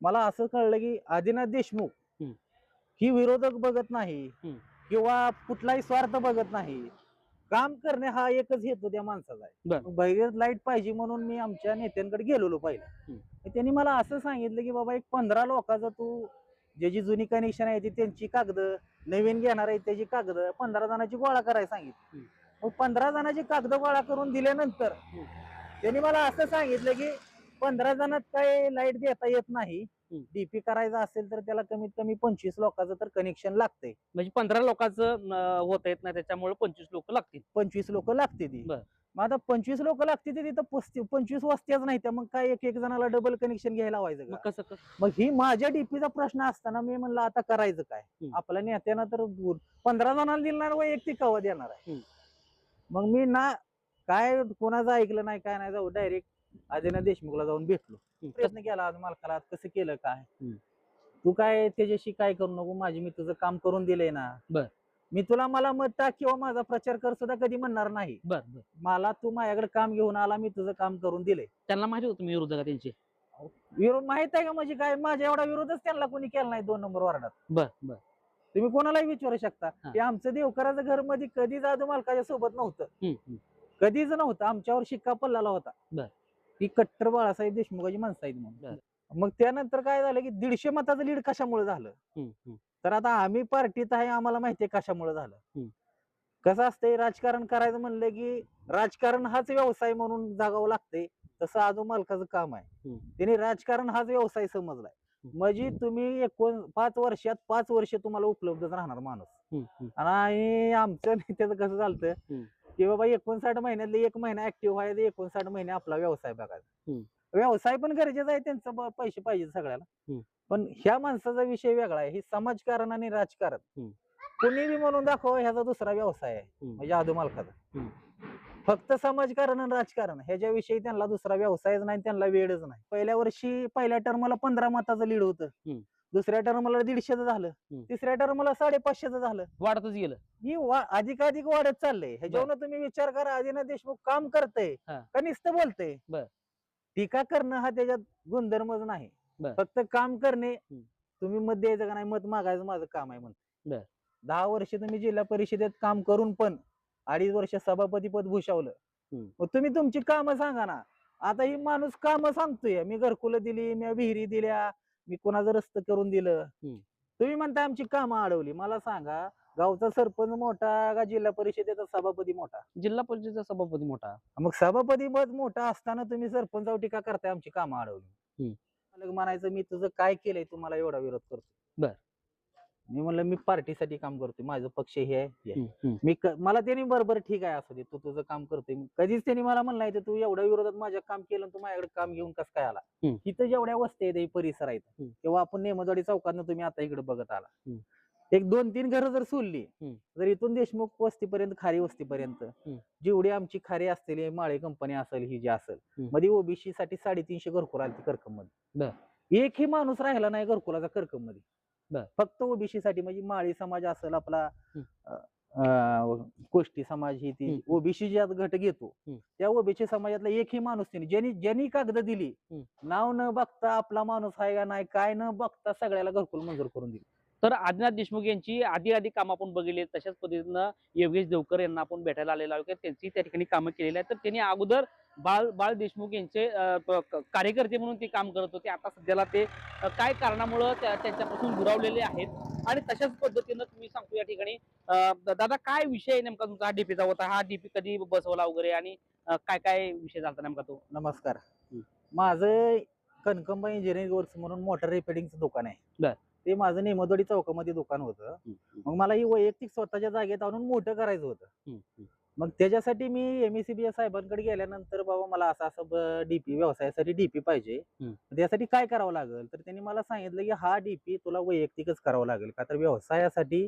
मला असं कळलं की आदिनाथ देशमुख. ही विरोधक बघत नाही. किंवा कुठलाही स्वार्थ बघत नाही काम करणे हा एकच हेतू त्या माणसाचा आहे लाइट पाहिजे म्हणून मी आमच्या नेत्यांकडे गेलेलो पहिला त्यांनी मला असं सांगितलं की बाबा एक पंधरा लोकांचं तू ज्याची जुनी कनेक्शन आहे ती त्यांची कागद नवीन घेणार आहे त्याची कागद पंधरा जणांची गोळा करायला सांगितलं. मग पंधरा जणांची कागद गोळा करून दिल्यानंतर. त्यांनी मला असं सांगितलं की पंधरा जणात काय लाइट देता येत नाही. डीपी करायचं असेल तर त्याला कमीत कमी पंचवीस लोकांचं तर कनेक्शन लागतंय म्हणजे पंधरा लोकांचं होत येत नाही त्याच्यामुळे पंचवीस लोक लागतील पंचवीस लोक लागते ती बर. मग आता पंचवीस लोक लागते ती तिथं पस्ती पंचवीस वस्त्याच नाही त्या मग काय एक एक जणाला डबल कनेक्शन घ्यायला मग का? कसं कसं मग ही माझ्या डीपीचा प्रश्न असताना मी म्हणलं आता करायचं काय हम्म. आपल्या नेत्यानं तर पंधरा जणांना दिलणार वैयक्तिक कवा देणार आहे हम्म. मग मी ना काय कोणाचं ऐकलं नाही काय नाही जाऊ डायरेक्ट आदिनाथ देशमुखला जाऊन भेटलो. प्रयत्न केला आज मालकाला आज कसं केलं काय. तू काय त्याच्याशी काय करू नको माझी मी तुझं काम करून दिलंय ना. बर. मी तुला मला मत टाक किंवा माझा प्रचार कर सुद्धा कधी म्हणणार नाही. बर बर. मला तू माझ्याकडे काम घेऊन आला मी तुझं काम करून दिलंय. त्यांना माहिती होतं मी विरोधक आहे त्यांचे? विरोध माहीत आहे का म्हणजे काय? माझ्या एवढा विरोधच त्यांना कोणी केला नाही दोन नंबर वार्डात. बर बर. तुम्ही कोणालाही विचारू शकता. हा. की आमचं देवकराचं घरमध्ये कधीच आजू मालकाच्या सोबत नव्हतं. हम्म, हम्म. कधीच नव्हतं. आमच्यावर शिक्का पडलेला होता. बर. की कट्टर बाळासाहेब देशमुखाची माणसं आहेत म्हणून मग त्यानंतर काय झालं की दीडशे मताचं लीड कशामुळे झालं. तर आता आम्ही पार्टीत आहे आम्हाला माहितीये कशामुळे झालं. कसं असतंय राजकारण करायचं म्हणलं की राजकारण हाच व्यवसाय म्हणून जागावं लागतंय तसं आजू मालकाचं काम आहे. त्यांनी राजकारण हाच व्यवसाय समजलाय. म्हणजे तुम्ही एकोण पाच वर्षात पाच वर्ष तुम्हाला उपलब्धच राहणार माणूस. आणि आमचं नेत्याचं कसं हम्म. की बाबा एकोणसाठ महिन्यातले एक महिना ऍक्टिव्ह व्हायचं एकोणसाठ महिने आपला व्यवसाय बघायचा. व्यवसाय पण गरजेचा आहे त्यांचं पैसे पाहिजे सगळ्याला. पण ह्या माणसाचा विषय वेगळा आहे ही समाजकारण आणि राजकारण. कोणी बी म्हणून दाखव ह्याचा दुसरा व्यवसाय आहे. म्हणजे आदू मालकाचा. फक्त समाजकारण आणि राजकारण ह्याच्याविषयी त्यांना दुसरा व्यवसायच नाही त्यांना वेळच नाही पहिल्या वर्षी पहिल्या टर्मला पंधरा मताचं लीड होतं. दुसऱ्या टर्मला दीडशेच झालं. तिसऱ्या टर्मला साडेपाचशेच झालं वाढतच गेलं ही वा- अधिकाधिक वाढत चाललंय ह्याच्यावर तुम्ही विचार करा आदिनाथ देशमुख काम करतय हा. का नुसतं बोलतय बर. टीका करणं हा त्याच्यात गुणधर्मच नाही बर. फक्त काम करणे हम्म. तुम्ही मत द्यायचं का नाही मत मागायचं माझं काम आहे म्हणतो बर. दहा वर्ष तुम्ही जिल्हा परिषदेत काम करून पण अडीच वर्ष सभापती पद भूषवलं हम्म. मग तुम्ही तुमची कामं सांगा ना आता ही माणूस कामं सांगतोय मी घरकुलं दिली मी विहिरी दिल्या मी कोणाचं रस्त करून दिलं हम्म. तुम्ही म्हणता आमची कामं अडवली मला सांगा गावचा सरपंच मोठा का जिल्हा परिषदेचा सभापती मोठा जिल्हा परिषदेचा सभापती मोठा मग सभापती पद मोठा असताना तुम्ही सरपंचावर टीका करताय आमची कामं अडवली हम्म. मला म्हणायचं मी तुझं काय केलंय तुम्हाला एवढा विरोध करतो बर. मी म्हणलं मी पार्टीसाठी काम करतोय माझं पक्ष हे आहे हे आहे. हम्म. मी क- मला त्यांनी बरोबर ठीक आहे असू दे तू तुझं काम करतोय कधीच त्यांनी मला म्हणलं नाही तू एवढ्या विरोधात माझ्या काम केलं आणि तू माझ्याकडे काम घेऊन कसं काय आला हम्म. इथं जेवढ्या वस्ती आहेत हे परिसर आहेत हम्म. किंवा आपण नेमदवाडी चौकातनं तुम्ही आता इकडे बघत आला हम्म. एक दोन तीन घरं जर सोडली हम्म. जर इथून देशमुख वस्तीपर्यंत खारी वस्तीपर्यंत हम्म. जेवढी आमची खारी असतील हे माळे कंपनी असेल ही जी असेल हम्म. मध्ये ओबीसी साठी साडेतीनशे घरकुल आली करकममध्ये बर. एकही माणूस राहिला नाही घरकुलाचा करकममध्ये बर. फक्त ओबीसी साठी म्हणजे माळी समाज असेल आपला. अं, कोष्टी समाज ही ती हम्म. ओबीसी ज्यात गट घेतो हम्म. त्या ओबीसी समाजातला एकही माणूस त्यांनी ज्यांनी ज्यांनी कागद दिली हम्म. नाव न बघता आपला माणूस आहे का नाही काय न बघता सगळ्याला घरकुल मंजूर करून दिली तर आदिनाथ देशमुख यांची आधी आधी काम आपण बघितली आहेत. तशाच पद्धतीनं योगेश देवकर यांना आपण भेटायला आलेलो आहोत त्यांची त्या ठिकाणी कामं केलेली आहेत तर त्यांनी अगोदर बाळ बाळ देशमुख यांचे कार्यकर्ते म्हणून ते काम करत होते. आता सध्याला ते काय कारणामुळं त्या- त्यांच्यापासून दुरावलेले आहेत? आणि तशाच पद्धतीनं तुम्ही सांगतो या ठिकाणी दादा काय विषय आहे नेमका तुमचा हा डीपीचा होता? हा डीपी कधी बसवला वगैरे आणि काय काय विषय झाला नेमका तो? नमस्कार. माझं कनकंबा इंजिनिअरिंग वर्क्स म्हणून मोटर रिपेअरिंगचं दुकान आहे. ते माझं नेमदोडी चौकामध्ये दुकान होतं. मग मला ही वैयक्तिक स्वतःच्या जागेत आणून मोठं करायचं होतं. मग त्याच्यासाठी मी एमएसीबी साहेबांकडे गेल्यानंतर बाबा मला असं असं डीपी व्यवसायासाठी डीपी पाहिजे. त्यासाठी काय करावं लागेल? तर त्यांनी मला सांगितलं की हा डीपी तुला वैयक्तिकच करावा लागेल. का तर व्यवसायासाठी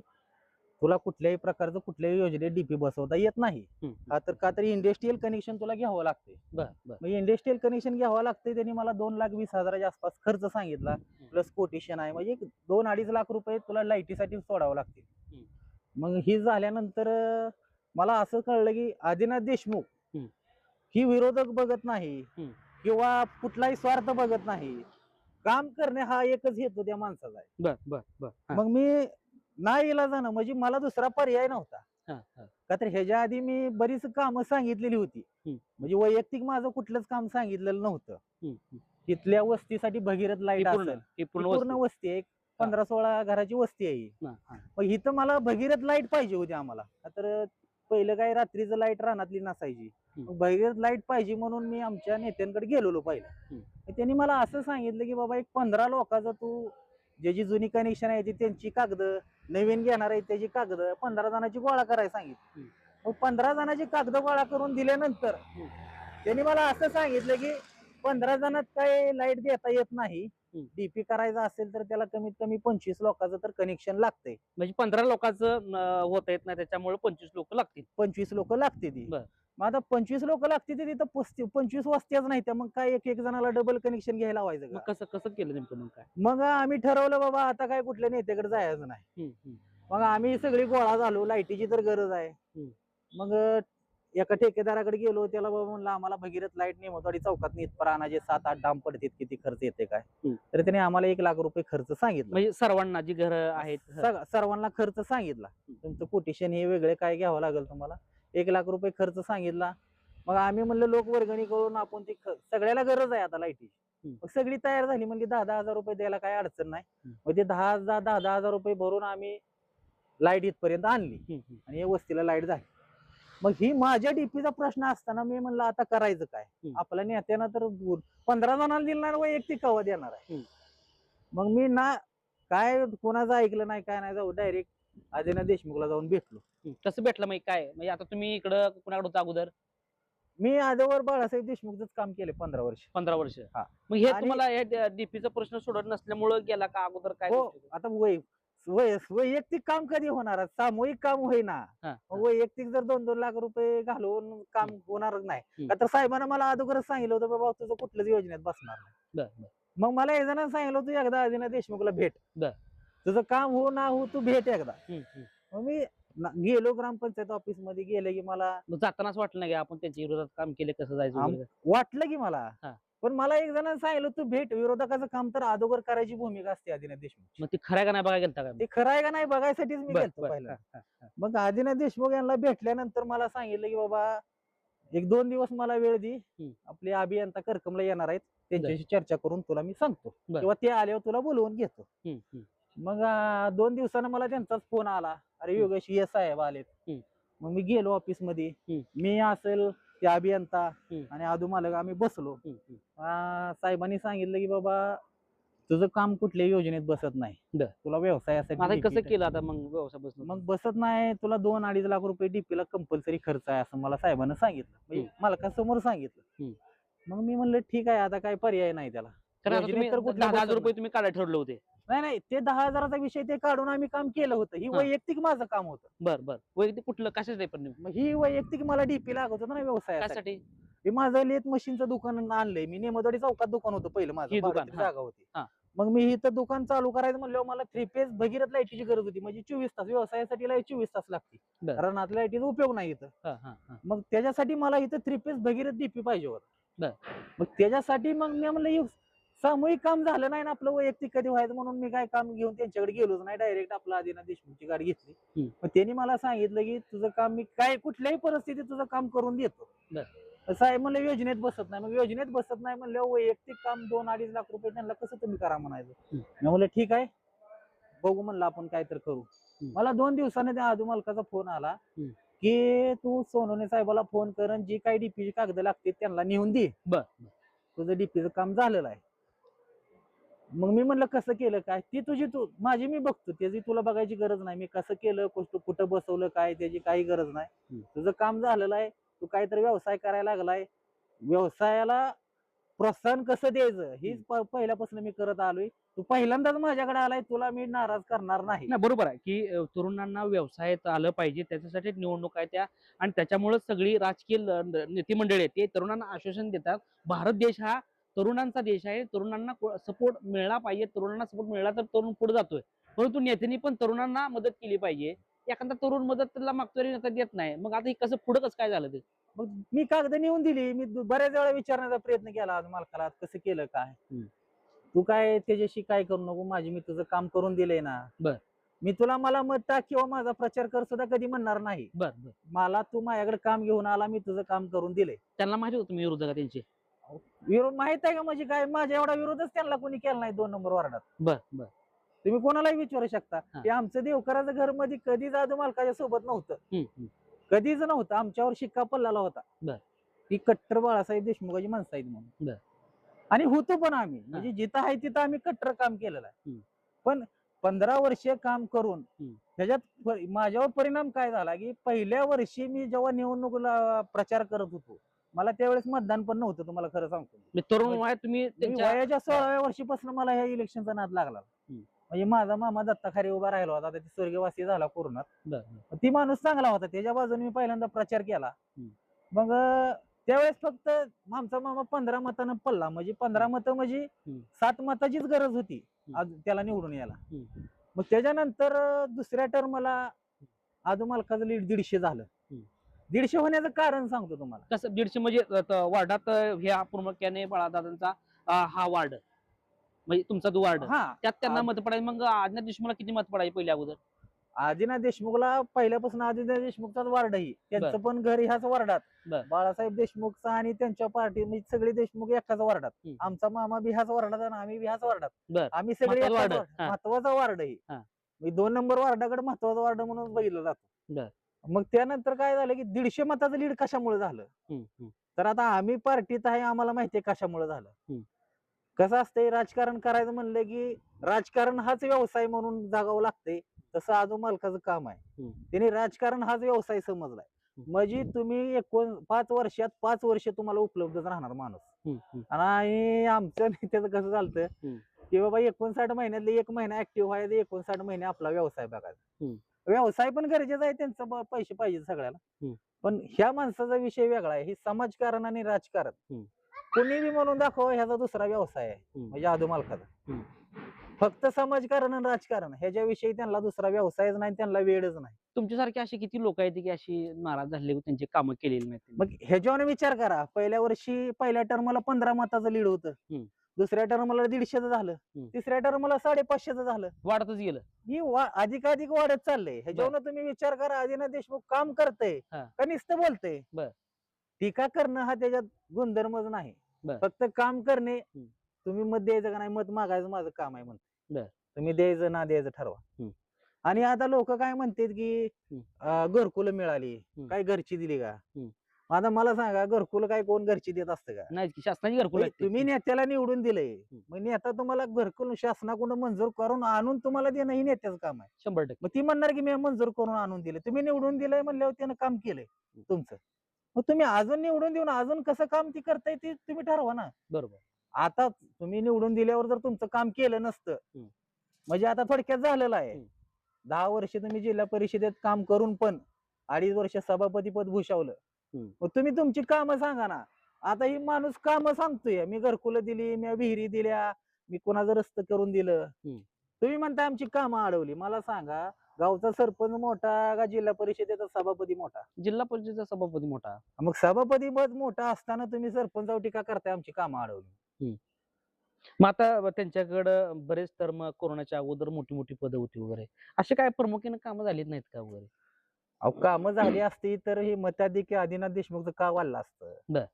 तुला कुठल्याही प्रकारचं कुठल्याही योजनेत डीपी बसवता येत नाही. का तर का तर इंडस्ट्रीयल कनेक्शन तुला घ्यावं लागते इंडस्ट्रीयल कनेक्शन घ्यावं लागते त्यांनी मला दोन लाख वीस हजाराच्या आसपास खर्च सांगितला. प्लस कोटेशन आहे. म्हणजे दोन अडीच लाख रुपये तुला लाईटीसाठी सोडावं लागतील. मग ही झाल्यानंतर मला असं कळलं की आदिनाथ देशमुख. ही विरोधक बघत नाही. किंवा कुठलाही स्वार्थ बघत नाही काम करणे हा एकच हेतू त्या माणसाचा आहे बर बर बर मग मी नाही इला जाणं म्हणजे मला दुसरा पर्याय नव्हता. का तर ह्याच्या आधी मी बरीच कामं सांगितलेली होती. म्हणजे वैयक्तिक माझं कुठलंच काम सांगितलेलं नव्हतं. तिथल्या वस्तीसाठी भगीरथ लाइट पूर्ण असेल पूर्ण पूर्ण वस्ती. आहे एक पंधरा सोळा घराची वस्ती आहे. मग इथं मला भगीरथ लाइट पाहिजे होती आम्हाला तर पहिलं काय रात्रीचं लाइट रानातली नसायची भगीरथ लाइट पाहिजे म्हणून मी आमच्या नेत्यांकडे गेलेलो पहिलं त्यांनी मला असं सांगितलं की बाबा एक पंधरा लोकांचं तू ज्याची जुनी कनेक्शन आहे ती त्यांची कागद नवीन घेणार आहे त्याची कागद पंधरा जणांची गोळा करायला सांगितलं. मग पंधरा जणांची कागद गोळा करून दिल्यानंतर. त्यांनी मला असं सांगितलं की पंधरा जणात काय लाइट देता येत नाही. डीपी करायचं असेल तर त्याला कमीत कमी पंचवीस लोकांचं तर कनेक्शन लागतंय. म्हणजे पंधरा लोकांचं होता येत नाही त्याच्यामुळे पंचवीस लोक लागतील. पंचवीस लोक लागते ती बर. मग आता पंचवीस लोक लागते ती तिथं पस्ती पंचवीस वस्त्याच नाही त्या मग काय एक एक जणाला डबल कनेक्शन घ्यायला मग का? कसं कसं केलं नेमकं मग काय? मग आम्ही ठरवलं बाबा आता काय कुठल्या नेत्याकडे जायचं नाही. हम्म, हम्म. मग आम्ही सगळी गोळा झालो लाईटीची तर गरज आहे. हम्म. मग एका ठेकेदाराकडे गेलो त्याला बाबा म्हणलं आम्हाला भगीरथ लाइट नेमतवाडी चौकात नीत प्राणाचे सात आठ डाम पडतात किती खर्च येते काय. तर त्याने आम्हाला एक लाख रुपये खर्च सांगितला. म्हणजे सर्वांना जी घर आहेत सर्वांना खर्च सांगितला. तुमचं कोटेशन हे वेगळे काय घ्यावं लागेल तुम्हाला? एक लाख रुपये खर्च सांगितला. मग आम्ही म्हणलं लोक वर्गणी करून आपण ती सगळ्याला गरज आहे आता लाईटीची. मग सगळी तयार झाली. म्हणजे दहा दहा हजार रुपये द्यायला काय अडचण नाही. मग ते दहा दहा दहा हजार रुपये भरून आम्ही लाइट इथपर्यंत आणली. आणि या वस्तीला लाइट झाली. मग ही माझ्या डीपीचा प्रश्न असताना मी म्हणलं आता करायचं काय. आपल्या नेत्यानं तर पंधरा जणांना दिला वैयक्तिक कवा देणार आहे. मग मी ना काय कोणाचं ऐकलं नाही काय नाही जाऊ डायरेक्ट आदिना देशमुखला जाऊन भेटलो. कसं भेटलं मग काय म्हणजे आता तुम्ही इकडं कुणाकडे होता अगोदर मी आजवर बाळासाहेब देशमुखच काम केले पंधरा वर्ष पंधरा वर्ष हा. मग हे तुम्हाला डीपीचा प्रश्न सोडत नसल्यामुळं गेला का अगोदर काय हो? आता वै वैयक्तिक काम कधी होणार? सामूहिक काम होईना हा, हा. वैयक्तिक जर दोन दोन लाख रुपये घालून काम होणारच नाही हम्म. का तर साहेबांना मला अगोदरच सांगितलं होतं बाबा तुझं कुठल्याच योजनेत बसणार नाही बर, बर. मग मला एक जणांना सांगितलं होतं एकदा आदिना देशमुखला भेट बर. तुझं काम हो ना हो तू भेट एकदा हम्म, हम्म. मग मी ना- गेलो ग्रामपंचायत ऑफिसमध्ये गेले की मला मग जातानाच वाटलं नाही की आपण त्यांच्या विरोधात काम केले कसं जायचं आम- वगैरे? वाटलं की मला हा. पण मला एक जणांना सांगितलं तू भेट विरोधकाचं काम तर अगोदर करायची भूमिका असते आदिना देशमुख मग ते खरं का नाही बघायला गेलता का ते खरं आहे का नाही बघायसाठीच मी गेलतो. पहिला. मग आदिनाथ देशमुख यांना भेटल्यानंतर मला सांगितलं की बाबा एक दोन दिवस मला वेळ दे. आपले अभियंता करकमला येणार आहेत त्यांच्याशी चर्चा करून तुला मी सांगतो. किंवा ते आल्यावर तुला बोलवून घेतो. मग दोन दिवसानं मला त्यांचाच फोन आला अरे. योगेश ये साहेब आलेत. मग मी गेलो ऑफिसमध्ये. मी असेल ते अभियंता. आणि आदू मालक आम्ही बसलो. साहेबांनी सांगितलं की बाबा तुझं काम कुठल्या योजनेत बसत नाही. बर. तुला व्यवसायासाठी आता हे कसं DP केलं आता मग व्यवसाय बसणं? मग बसत नाही तुला दोन अडीच लाख रुपये डीपीला कंपल्सरी खर्च आहे असं मला साहेबांना सांगितलं. म्हणजे मालकासमोर सांगितलं. हम्म. मग मी म्हणलं ठीक आहे आता काय पर्याय नाही त्याला. कारण आता योजनेत तुम्ही तर कुठलं दहा दहा हजार बसत रुपये तुम्ही काढायला ठरले होते नाही नाही ते दहा हजाराचा विषय ते काढून आम्ही काम केलं होतं ही हा. वैयक्तिक माझं काम होतं बर बर वैयक्तिक कुठलं कशाच पण नेमकं? मग ही वैयक्तिक मला डीपी लागत होतं ना व्यवसायासाठी कशासाठी हे माझं लेत मशीनचं दुकान आणलंय मी नेमदवाडी चौकात दुकान होतं पहिलं माझं दुकान, हा. जागा होती हा. मग मी इथं दुकान चालू करायचं म्हणल्यावर मला थ्री पेज भगीरथ लाईटीची गरज होती म्हणजे चोवीस तास व्यवसायासाठी लाइट चोवीस तास लागते बर. कारण आता लाईटीचा उपयोग नाही इथं हा, हा, हा. मग त्याच्यासाठी मला इथं थ्री पीस भगीरथ डीपी पाहिजे होत बर. मग त्याच्यासाठी मग मी म्हणलं "हे सामूहिक काम झालं नाही ना आपलं वैयक्तिक कधी व्हायचं म्हणून मी काय काम घेऊन त्यांच्याकडे गेलोच नाही डायरेक्ट आपला आदिनाथ देशमुखची गाडी घेतली. मग त्यांनी मला सांगितलं की तुझं काम मी काय कुठल्याही परिस्थितीत तुझं काम करून देतो. साहेब म्हणलं योजनेत बसत नाही मग योजनेत बसत नाही म्हणलं वैयक्तिक काम दोन अडीच लाख रुपये त्यांना कसं तुम्ही करा म्हणायचं. मी म्हणलं ठीक आहे बघू म्हणलं आपण काय तर करू. मला दोन दिवसाने त्या आजू मालकाचा फोन आला. की तू सोनवणे साहेबाला फोन कर जी काही डीपीची कागद लागते त्यांना नेऊन दे. तुझं डीपीचं काम झालेलं आहे मग मी म्हणलं कसं केलं काय? ती तुझी तू माझी मी बघतो. त्याची तुला बघायची गरज नाही. मी कसं केलं कुठं कुठं बसवलं काय त्याची काही गरज नाही. तुझं काम झालेलं आहे. तू काहीतरी व्यवसाय करायला लागलाय. व्यवसायाला प्रोत्साहन कसं द्यायचं? हीच पहिल्यापासून मी करत आलोय. तू पहिल्यांदाच माझ्याकडे आलाय. तुला मी नाराज करणार नाही. नाही बरोबर आहे की तरुणांना व्यवसायात आलं पाहिजे. त्याच्यासाठी निवडणूक आहे त्या. आणि त्याच्यामुळे सगळी राजकीय न- नेते मंडळी ते तरुणांना आश्वासन देतात. भारत देश हा तरुणांचा देश आहे. तरुणांना सपोर्ट मिळाला पाहिजे. तरुणांना सपोर्ट मिळाला तर तरुण पुढे जातोय. परंतु नेत्यांनी पण तरुणांना मदत केली पाहिजे. एखादा तरुण मदत त्याला मागतोय आणि नेता देत नाही. मग आता हे कसं पुढे कसं काय झालं ते? मग मी कागद नेऊन दिली. मी बऱ्याच वेळा विचारण्याचा प्रयत्न केला. आज मालकाला कसं केलं काय. तू काय त्याच्याशी काय करू नको? माझी मी तुझं काम करून दिलंय ना. बर. मी तुला मला मत टाक किंवा माझा प्रचार कर सुद्धा कधी म्हणणार नाही. बर मला तू माझ्याकडे काम घेऊन आला. मी तुझं काम करून दिलंय. त्यांना माहिती होतं तुम्ही विरोधक त्यांचे. विरोध माहीत आहे का म्हणजे काय माझ्या एवढा विरोधच त्यांना कोणी केला नाही दोन नंबर वार्डात बर बर तुम्ही कोणालाही विचारू शकता. की आमचं देवकराचं घरमध्ये कधी जाधू मालकाच्या सोबत नव्हतं. कधीच नव्हतं आमच्यावर शिक्का पडलेला होता. की कट्टर बाळासाहेब देशमुखाची माणसं आहेत म्हणून. आणि होतो पण आम्ही म्हणजे जिथं आहे तिथं आम्ही कट्टर काम केलेलं आहे. पण पंधरा वर्ष काम करून. त्याच्यात माझ्यावर परिणाम काय झाला की पहिल्या वर्षी मी जेव्हा निवडणुकीला प्रचार करत होतो मला त्यावेळेस मतदान पण नव्हतं तुम्हाला खरं सांगतो म्हणजे तरुण म्हणजे वयात तुम्ही मी त्यांच्या वयाच्या सोळाव्या वर्षीपासून मला ह्या इलेक्शनचा नाद लागला हम्म. म्हणजे माझा मामा दत्ता खारे उभा राहिला होता आता ते स्वर्गवासी झाला कोरोनात बर, बर. ती माणूस चांगला होता त्याच्या बाजूने मी पहिल्यांदा प्रचार केला हम्म. मग अं, त्यावेळेस फक्त आमचा मामा पंधरा मतानं पडला म्हणजे पंधरा मतं म्हणजे हम्म. सात मताचीच गरज होती हम्म. आज त्याला निवडून यायला हम्म. मग त्याच्यानंतर अं, दुसऱ्या टर्मला आदू मालकाचं लीड दीडशे झालं. दीडशे होण्याचं कारण सांगतो तुम्हाला कसं दीडशे म्हणजे त- वार्डात ह्या प्रामुख्याने बाळादादांचा अ, हा वार्ड म्हणजे तुमचा जो वार्ड हा त्यात त्यांना मत पडायची मग आज्ञा देशमुखला किती मत पडायची पहिल्या अगोदर आदिनाथ देशमुखला पहिल्यापासून आदिनाथ देशमुखचाच वार्ड आहे त्यांचं पण घर ह्याच वार्डात बर. बाळासाहेब देशमुखचा आणि त्यांच्या पार्टी म्हणजे सगळे देशमुख एकाच वार्डात हम्म. आमचा मामा बी ह्याच वार्डात आणि आम्ही बी ह्याच वार्डात बर. आम्ही सगळे महत्वाचं एकाच वार्ड. वार्ड- हा. महत्त्वाचा वार्ड आहे हा. मी दोन नंबर वार्डाकडे महत्त्वाचा वार्ड म्हणून बघितलं बर. मग त्यानंतर काय झालं की दीडशे मताचं लीड कशामुळे झालं. तर आता आम्ही पार्टीत आहे आम्हाला माहितीये कशामुळे झालं. कसं असतंय राजकारण करायचं म्हणलं की राजकारण हाच व्यवसाय म्हणून जागावं लागतंय तसं आजू मालकाचं काम आहे. त्यांनी राजकारण हाच व्यवसाय समजलाय. म्हणजे तुम्ही एकोण पाच वर्षात पाच वर्ष तुम्हाला उपलब्धच राहणार माणूस. आणि आमच्या नेत्याचं कसं चालतं. की बाबा एकोणसाठ महिन्यातले एक महिना ऍक्टिव्ह व्हायचं एकोणसाठ महिने आपला व्यवसाय बघायचा. व्यवसाय पण गरजेचा आहे त्यांचं पैसे पाहिजे सगळ्याला. पण ह्या माणसाचा विषय वेगळा आहे हे समाजकारण आणि राजकारण हम्म. कोणी बी म्हणून दाखव ह्याचा दुसरा व्यवसाय आहे. म्हणजे आदू मालकाचा. फक्त समाजकारण आणि राजकारण ह्याच्याविषयी त्यांना दुसरा व्यवसायच नाही त्यांना वेळच नाही तुमच्यासारखे असे किती लोक आहेत की अशी नाराज झालेली त्यांची कामं केलेली नाहीत मग ह्याच्यावर विचार करा पहिल्या वर्षी पहिल्या टर्मला पंधरा मताचं लीड होतं. दुसऱ्या टर्मला दीडशेचं झालं हम्म. तिसऱ्या टर्मला साडेपाचशेचं झालं वाढतच गेलं ही वा- अधिकाधिक वाढत चाललंय ह्याच्यावर तुम्ही विचार करा आदिनाथ देशमुख काम करतय हा. का नुसतं बोलतय बर. टीका करणं हा त्याच्यात गुणधर्मच नाही बर. फक्त काम करणे हम्म. तुम्ही मत द्यायचं का नाही मत मागायचं माझं काम आहे बर. म्हणते तुम्ही द्यायचं ना द्यायचं ठरवा हम्म. आणि आता लोक काय म्हणतात की हम्म. अं, घरकुलं मिळाली हम्म. काय घरची दिली का हम्म. आता मला सांगा घरकुल काय कोण घरची देत असतं का? नाही की शासनाची घरकुल तुम्ही नेत्याला निवडून दिलंय. मग नेता तुम्हाला घरकुल शासनाकडून मंजूर करून आणून तुम्हाला देणं ही नेत्याचं काम आहे. शंभर टक्के. मग ती म्हणणार की मी मंजूर करून आणून दिले तुम्ही निवडून दिलंय म्हणल्यावर त्यानं काम केलंय तुमचं. मग तुम्ही अजून निवडून देऊन अजून कसं काम ती करताय ते तुम्ही ठरवा ना. बरोबर. आता तुम्ही निवडून दिल्यावर जर तुमचं काम केलं नसतं हम्म. म्हणजे आता थोडक्यात झालेलं आहे. हम्म. दहा वर्ष तुम्ही जिल्हा परिषदेत काम करून पण अडीच वर्ष सभापती पद भूषवलं. मग तुम्ही तुमची कामं सांगा ना. आता ही माणूस कामं सांगतोय. मी घरकुलं दिली मी विहिरी दिल्या मी कोणाचं रस्त करून दिलं. तुम्ही म्हणता आमची कामं अडवली. मला सांगा गावचा सरपंच मोठा का जिल्हा परिषदेचा सभापती मोठा? जिल्हा परिषदेचा सभापती मोठा. मग सभापती पद मोठा असताना तुम्ही सरपंचावर टीका करताय आमची कामं अडवली. मग आता त्यांच्याकडं बरेच तर मग कोरोनाच्या अगोदर मोठी मोठी पदं होती वगैरे. असे काय प्रमुख्याने कामं झालीच नाहीत का वगैरे? अहो कामं झाली असती तर हे मताधिकी आदिनाथ देशमुखचं का वाढलं असतं बर.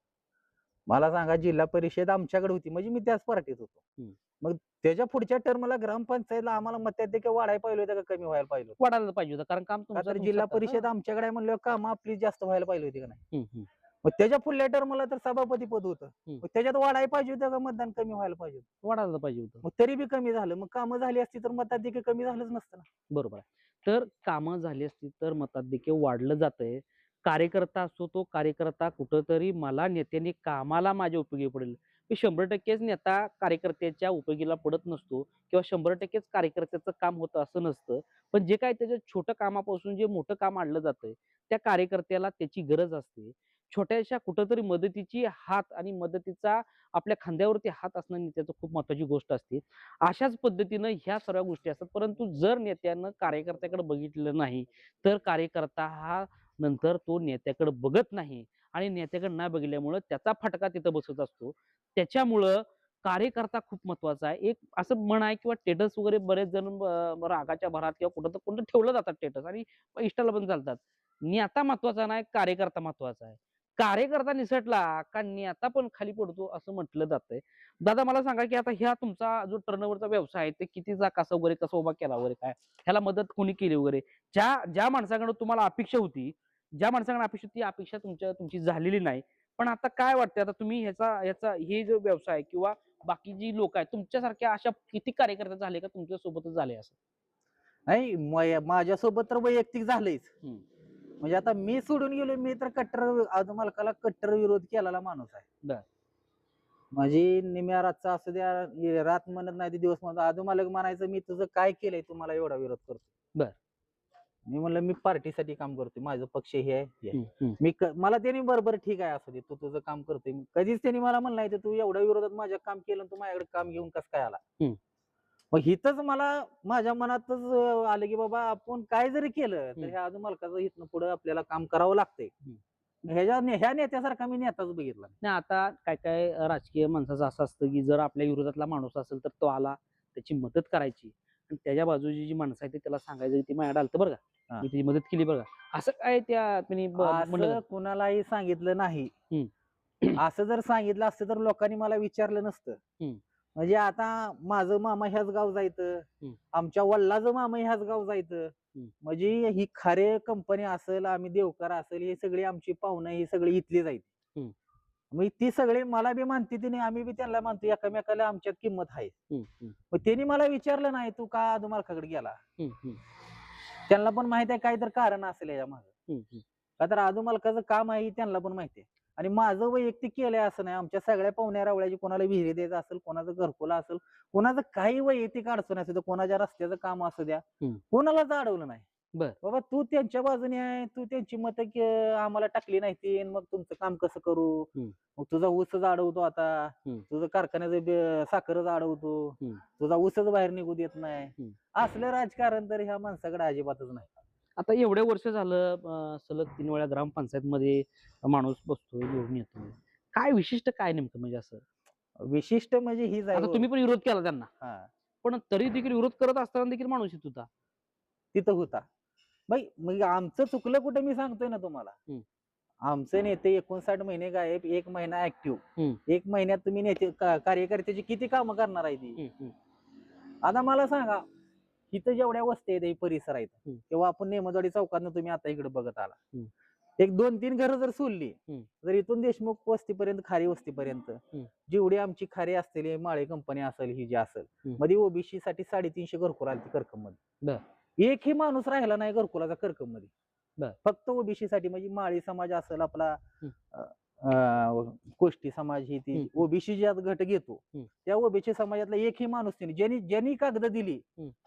मला सांगा जिल्हा परिषद आमच्याकडे होती म्हणजे मी त्याच पार्टीत होतो हम्म. मग त्याच्या पुढच्या टर्मला ग्रामपंचायतला आम्हाला मताधिक्य वाढायला पाहिजे होतं का कमी व्हायला पाहिजे होतं? वाढायला पाहिजे होतं कारण काम का तुमचं तर तुमचं जिल्हा ना. परिषद आमच्याकडे म्हणल्यावर काम आपली जास्त व्हायला पाहिजे होती का नाही हम्म, हम्म. मग त्याच्या पुढल्या टर्मला तर सभापती पद होतं. मग त्याच्यात वाढायला पाहिजे होतं का? मतदान कमी व्हायला पाहिजे होतं? वाढायला पाहिजे होतं. मग तरी बी कमी झालं. मग कामं झाली असती तर मताधिक्य कमी झालंच नसतं ना. बरोबर आहे. तर कामं झाली असती तर मताधिक्य वाढलं जातंय. कार्यकर्ता असतो तो कार्यकर्ता कुठंतरी मला नेत्याने कामाला माझ्या उपयोगी पडेल. की शंभर टक्केच नेता कार्यकर्त्याच्या उपयोगीला पडत नसतो किंवा शंभर टक्केच कार्यकर्त्याचं काम होतं असं नसतं. पण जे काय त्याच्या छोटं कामापासून जे मोठं काम आणलं जातंय त्या कार्यकर्त्याला त्याची गरज असते. छोट्याशा कुठंतरी मदतीची हात आणि मदतीचा आपल्या खांद्यावरती हात असणं नेत्याचं खूप महत्वाची गोष्ट असते. अशाच पद्धतीनं ह्या सर्व गोष्टी असतात. परंतु जर नेत्यानं कार्यकर्त्याकडे बघितलं नाही तर कार्यकर्ता हा नंतर तो नेत्याकडे बघत नाही आणि नेत्याकडे ना बघितल्यामुळं त्याचा फटका तिथं बसत असतो. त्याच्यामुळं कार्यकर्ता खूप महत्त्वाचा आहे. एक असं म्हण आहे किंवा टेटस वगैरे बरेच जण रागाच्या भरात किंवा कुठं तर कुठं ठेवलं जातात टेटस आणि इष्टाला पण चालतात. नेता महत्त्वाचा नाही कार्यकर्ता महत्त्वाचा आहे. कार्यकर्ता निसटला का नेता पण खाली पडतो असं म्हटलं जातंय. दादा मला सांगा की आता ह्या तुमचा जो टर्नओव्हरचा व्यवसाय आहे ते कितीचा कसा वगैरे कसा उभा केला वगैरे काय? ह्याला मदत कोणी केली वगैरे? ज्या ज्या माणसाकडे तुम्हाला अपेक्षा होती ज्या माणसाकडे अपेक्षा होती अपेक्षा तुमच्या तुमची झालेली नाही. पण आता काय वाटतं आता तुम्ही ह्याचा ह्याचा हे जो व्यवसाय किंवा बाकी जी लोक आहेत तुमच्यासारख्या अशा किती कार्यकर्ते झाले का तुमच्या सोबतच झाले असं? नाही माझ्यासोबत तर वैयक्तिक झालंच. म्हणजे आता मी सोडून गेलो मी तर कट्टर आजू मालकाला कट्टर विरोध केलेला माणूस आहे बर. म्हणजे निम्या रातचा असू द्या रात म्हणत नाही ते दिवस म्हणत आजू मालक म्हणायचं मी तुझं काय केलंय तुम्हाला एवढा विरोध करतो बर. मी म्हणलं मी पार्टीसाठी काम करतोय माझं पक्ष हे आहे. मी मला त्यांनी बरोबर ठीक आहे असू दे तू तुझं काम करतोय कधीच त्यांनी मला म्हणलं नाही तू एवढ्या विरोधात माझ्या काम केलं तू माझ्याकडे काम घेऊन कस काय आला. मग हिथच मला माझ्या मनातच आलं की बाबा आपण काय जरी केलं तर. ह्या अजून मालकाचं इथनं पुढे आपल्याला काम करावं लागतंय ह्याच्या ह्या नेत्यासारखा मी नेताच बघितला नाही आता काय काय राजकीय माणसाचं असं असतं की जर आपल्या विरोधातला माणूस असेल तर तो आला त्याची मदत करायची आणि त्याच्या बाजूची जी माणसं आहेत ते त्याला सांगायचं ती माझ्याकडे आलतं बरं का. मी त्याची मदत केली बरं का असं काय त्या? कुणालाही सांगितलं नाही. असं जर सांगितलं असतं तर लोकांनी मला विचारलं नसतं. म्हणजे आता माझं मामा ह्याच गाव जायचं. आमच्या वल्लाचं मामा ह्याच गाव जायचं. म्हणजे ही खरे कंपनी असेल आम्ही देवकर असेल ही सगळी आमची पाहुणं ही सगळी इथली जायची. मग ती सगळे मला बी मानते तिने आम्ही बी त्यांना मानतो एकामेकाला आमच्यात किंमत आहे. मग त्यांनी मला विचारलं नाही तू का आदू मालकाकडे गेला त्यांना पण माहीत आहे काहीतरी कारण असेल याच्या मागे. का तर आदू मालकाचं काम आहे हे त्यांना पण माहिती आहे. आणि माझं वैयक्तिक केलंय असं नाही आमच्या सगळ्या पाहुण्या रावळ्याची कोणाला विहिरी द्यायचं असेल कोणाचं घरकुला असेल कोणाचं काही वैयक्तिक अडचण असू द्या कोणाच्या रस्त्याचं काम असू द्या. कोणालाच अडवलं नाही बर. बाबा तू त्यांच्या बाजूने आहे तू त्यांची मत आम्हाला टाकली नाही ती मग तुमचं काम कसं करू. मग तुझा ऊसच अडवतो आता. तुझं कारखान्याचं साखरच अडवतो. तुझा ऊसच बाहेर निघू देत नाही. असलं राजकारण तर ह्या माणसाकडे अजिबातच नाही आता एवढे वर्ष झालं सलग तीन वेळा ग्रामपंचायत मध्ये माणूस बसतो निवडून येतो काय विशिष्ट काय नेमकं म्हणजे असं? विशिष्ट म्हणजे ही आता तुम्ही पण विरोध केला त्यांना. हा. पण तरी देखील विरोध करत असताना देखील माणूस येत होता. तिथं होता. बाई मग आमचं चुकलं कुठं मी सांगतोय ना तुम्हाला. आमचे नेते एकोणसाठ महिने गायब एक महिना. ऍक्टिव्ह एक महिन्यात तुम्ही नेते कार्यकर्त्याची किती कामं करणार आहे ती? आता मला सांगा इथं जेवढ्या वस्ती आहेत हे परिसर आहेत हम्म. तेव्हा आपण नेमदवाडी चौकातनं तुम्ही आता इकडे बघत आला हम्म. एक दोन तीन घरं जर सोडली हम्म. जर इथून देशमुख वस्तीपर्यंत खारी वस्तीपर्यंत जेवढी आमची खारी असतील हे माळे कंपनी असेल ही जी असेल हम्म. मध्ये ओबीसी साठी साडेतीनशे घरकुल आली करकममध्ये. एकही माणूस राहिला नाही घरकुलाचा करकममध्ये. फक्त ओबीसी साठी म्हणजे माळी समाज असेल आपला हम्म. अं, अं, कोष्टी समाज ही ती. ओबीसी ज्यात गट घेतो. त्या ओबीसी समाजातला एकही माणूस त्यांनी ज्यांनी ज्यांनी कागद दिली.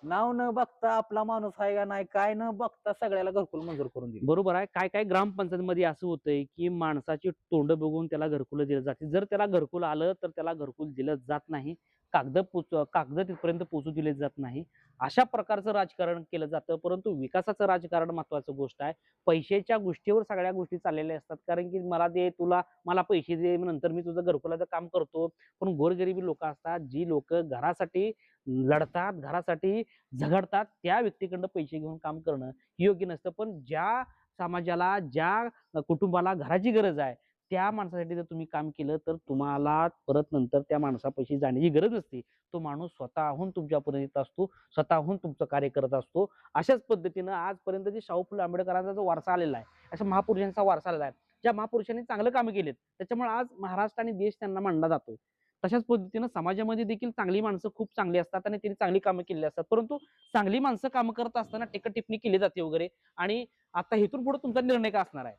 नाव न बघता आपला माणूस आहे का नाही काय न बघता सगळ्याला घरकुल मंजूर करून दिली बरोबर आहे काय काय ग्रामपंचायत मध्ये असं होतंय की माणसाची तोंड बघून त्याला घरकुल दिलं जाते जर त्याला घरकुल आलं तर त्याला घरकुल दिलं जात नाही कागद पोच कागद तिथपर्यंत पोचू दिले जात नाही. अशा प्रकारचं राजकारण केलं जातं परंतु विकासाचं राजकारण महत्वाचं गोष्ट आहे. पैशाच्या गोष्टीवर सगळ्या गोष्टी चाललेल्या असतात. कारण की मला दे तुला मला पैसे दे नंतर मी तुझं घरकुलाचं काम करतो. पण गोरगरिबी लोक असतात जी लोक घरासाठी लढतात घरासाठी झगडतात त्या व्यक्तीकडनं पैसे घेऊन काम करणं योग्य नसतं. पण ज्या समाजाला ज्या कुटुंबाला घराची गरज आहे त्या माणसासाठी जर तुम्ही काम केलं तर तुम्हाला परत नंतर त्या माणसापाशी जाण्याची गरज नसते. तो माणूस स्वतःहून तुमच्यापर्यंत येत असतो स्वतःहून तुमचं कार्य करत असतो. अशाच पद्धतीनं आजपर्यंत जे शाहू फुले आंबेडकरांचा जो वारसा आलेला आहे अशा महापुरुषांचा वारसा आलेला आहे ज्या महापुरुषांनी चांगलं कामं केलेत त्याच्यामुळे आज महाराष्ट्र आणि देश त्यांना मांडला जातोय. तशाच पद्धतीनं समाजामध्ये देखील चांगली माणसं खूप चांगली असतात आणि त्यांनी चांगली कामं केलेली असतात. परंतु चांगली माणसं कामं करत असताना टीका टिप्पणी केली जाते वगैरे आणि आता इथून पुढे तुमचा निर्णय काय असणार आहे?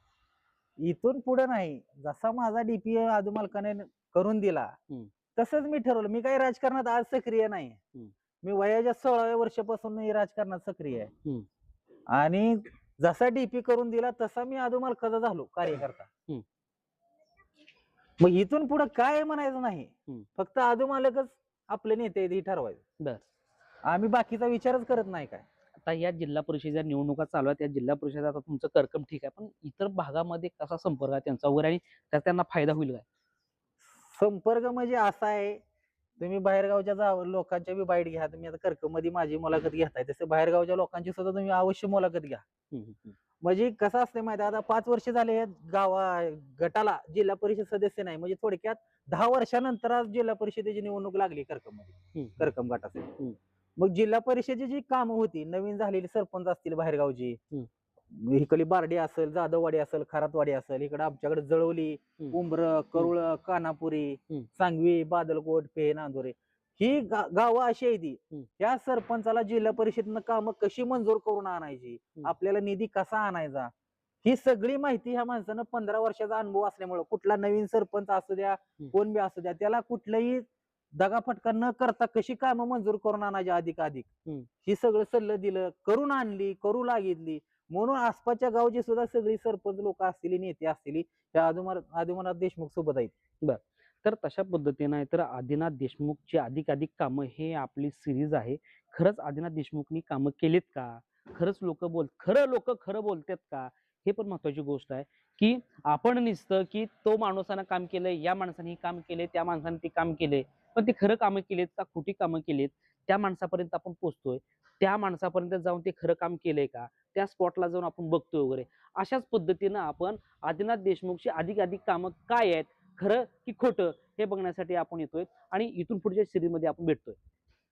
इथून पुढे नाही जसा माझा डीपी आदू मालकाने करून दिला. तसंच मी ठरवलं मी काही राजकारणात आज सक्रिय नाही. मी वयाच्या सोळाव्या वर्षापासून मी राजकारणात सक्रिय आहे. आणि जसा डीपी करून दिला तसा मी आदू मालकाचा झालो कार्यकर्ता. मग इथून पुढे काय म्हणायचं नाही. फक्त आदू मालकच आपले नेते हे ठरवायचं. आम्ही बाकीचा विचारच करत नाही काय आता या जिल्हा परिषदेच्या निवडणुका चालू आहेत या जिल्हा परिषद आता तुमचं करकम ठीक आहे पण इतर भागामध्ये कसा संपर्क आहे त्यांचा वगैरे आणि त्याचा त्यांना फायदा होईल काय संपर्क म्हणजे असा आहे तुम्ही बाहेरगावच्या जाव लोकांच्या बी बाईट घ्या तुम्ही आता कर्कमध्ये माझी मुलाखत घेताय तसे बाहेरगावच्या लोकांची सुद्धा तुम्ही अवश्य मुलाखत घ्या. म्हणजे कसं असतं माहिती आता पाच वर्ष झाले गावा गटाला जिल्हा परिषद सदस्य नाही म्हणजे थोडक्यात दहा वर्षानंतर आज जिल्हा परिषदेची निवडणूक लागली कर्कममध्ये हम्म. कर्कम गटासाठी. मग जिल्हा परिषदेची जी कामं होती नवीन झालेली सरपंच असतील बाहेरगावची. इकडली बारडी असेल जाधववाडी असेल खरातवाडी असेल इकडे आमच्याकडे जळवली. उंबर करुळ कानापुरी. सांगवी बादलकोट पेह नांदोरे ही गा- गावं अशी आहे ती. या सरपंचाला जिल्हा परिषदेनं कामं कशी मंजूर करून आणायची आपल्याला निधी कसा आणायचा ही सगळी माहिती ह्या माणसानं पंधरा वर्षाचा अनुभव असल्यामुळे कुठला नवीन सरपंच असू द्या कोण बी असू द्या त्याला कुठलंही दगाफटका न करता कशी कामं मंजूर करून आणायची अधिक अधिक. ही सगळं सल्लं दिलं करून आणली करू लागितली. म्हणून आसपासच्या गावची सुद्धा सगळी सरपंच लोक असतील नेते असतील त्या आदिमनाथ देशमुख सोबत आहेत. तर तशा पद्धतीनं तर आदिनाथ देशमुखची अधिक अधिक कामं हे आपली सिरीज आहे. खरंच आदिनाथ देशमुखनी कामं केलीत का? खरंच लोक बोल खरं लोक खरं बोलतात का? हे पण महत्वाची गोष्ट आहे. की आपण नुसतं की तो माणसानं काम केलंय या माणसाने हे काम केले त्या माणसाने ते काम केले पण ते खरं कामं केलेत का खोटी कामं केलीत त्या माणसापर्यंत आपण पोहोचतोय. त्या माणसापर्यंत जाऊन ते खरं काम केलंय का? त्या स्पॉटला जाऊन आपण बघतोय वगैरे. अशाच पद्धतीनं आपण आदिनाथ देशमुखची अधिक अधिक कामं काय आहेत? खरं की खोटं हे बघण्यासाठी आपण येतोय आणि इथून पुढच्या सिरीजमध्ये आपण भेटतोय.